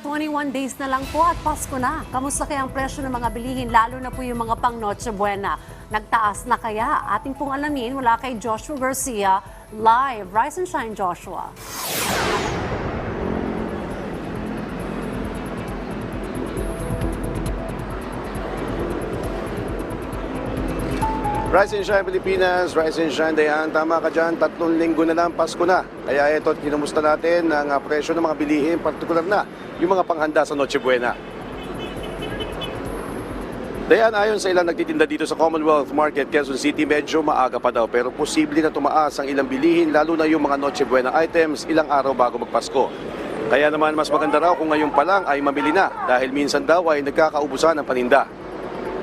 21 days na lang po at Pasko na. Kamusta kaya ang presyo ng mga bilihin, lalo na po yung mga pang Noche Buena? Nagtaas na kaya? Ating pong alamin mula kay Joshua Garcia, live. Rise and shine, Joshua. Rise and Shine Pilipinas, Rise and Shine Dayan. Tama ka dyan, tatlong linggo na lang, Pasko na. Kaya ito, kinumusta natin ang ah, presyo ng mga bilihin, partikular na yung mga panghanda sa Noche Buena. Dayan, ayon sa ilang nagtitinda dito sa Commonwealth Market, Quezon City, medyo maaga pa daw. Pero posible na tumaas ang ilang bilihin, lalo na yung mga Noche Buena items ilang araw bago magpasko. Kaya naman mas maganda raw kung ngayon pa lang ay mamili na dahil minsan daw ay nagkakaubusan ng paninda.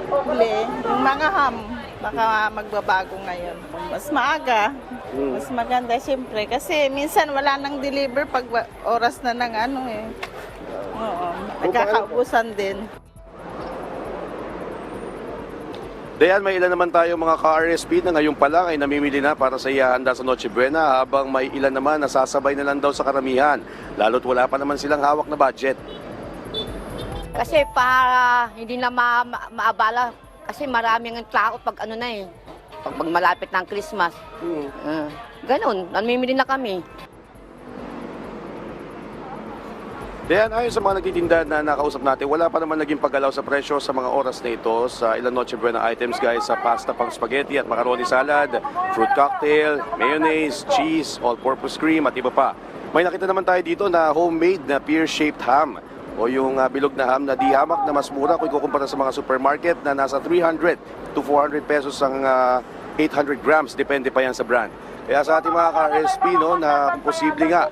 Yung mga ham, baka magbabago ngayon. Mas maaga, mas maganda siyempre. Kasi minsan wala nang deliver pag oras na ng ano eh. Oo, nagkakaubusan din. Dayan, may ilan naman tayo mga ka-RSP na ngayon pa lang ay namimili na para sa ihahanda sa Noche Buena habang may ilan naman nasasabay na lang daw sa karamihan. Lalo't wala pa naman silang hawak na budget. Kasi para hindi na ma- ma- maabala kasi maraming ang tao pag ano na eh. Pag, pag malapit ng Christmas. Uh, ganun, namimili na kami. Dayan, ayon sa mga nagtitinda na nakausap natin, wala pa naman naging paggalaw sa presyo sa mga oras na ito sa ilang Noche Buena items guys sa pasta pang spaghetti at macaroni salad, fruit cocktail, mayonnaise, cheese, all-purpose cream at iba pa. May nakita naman tayo dito na homemade na pear-shaped ham o yung ah, bilog na ham na di hamak na mas mura kung ikukumpara sa mga supermarket na nasa 300 to 400 pesos ang ah, 800 grams, depende pa yan sa brand. Kaya sa ating mga ka-RSP, no, na posible nga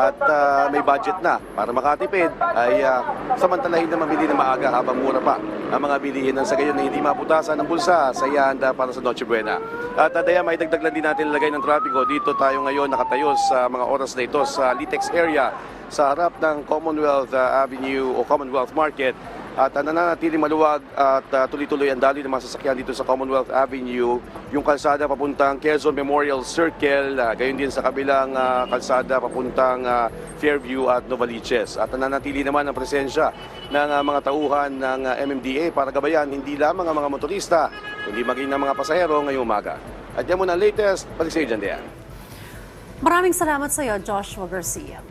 at ah, may budget na para makatipid, ay ah, samantalahin na mamili na maaga habang mura pa ang mga bilihin ng sa gayon na hindi maputasan ng bulsa sa ihanda para sa Noche Buena. At uh, Daya, may dagdag lang din natin lagay ng trapiko. Dito tayo ngayon nakatayo sa mga oras na ito sa Litex area sa harap ng Commonwealth ah, Avenue o Commonwealth Market at uh, nananatiling maluwag at uh, tuloy-tuloy ang daloy ng mga sasakyan dito sa Commonwealth Avenue, yung kalsada papuntang Quezon Memorial Circle, uh, gayon din sa kabilang uh, kalsada papuntang uh, Fairview at Novaliches. At nananatili naman ang presensya ng uh, mga tauhan ng uh, MMDA para gabayan hindi lamang ang mga motorista, kundi maging ng mga pasahero ngayong umaga. At yan muna ang latest, balik sa iyo dyan. Maraming salamat sa iyo, Joshua Garcia.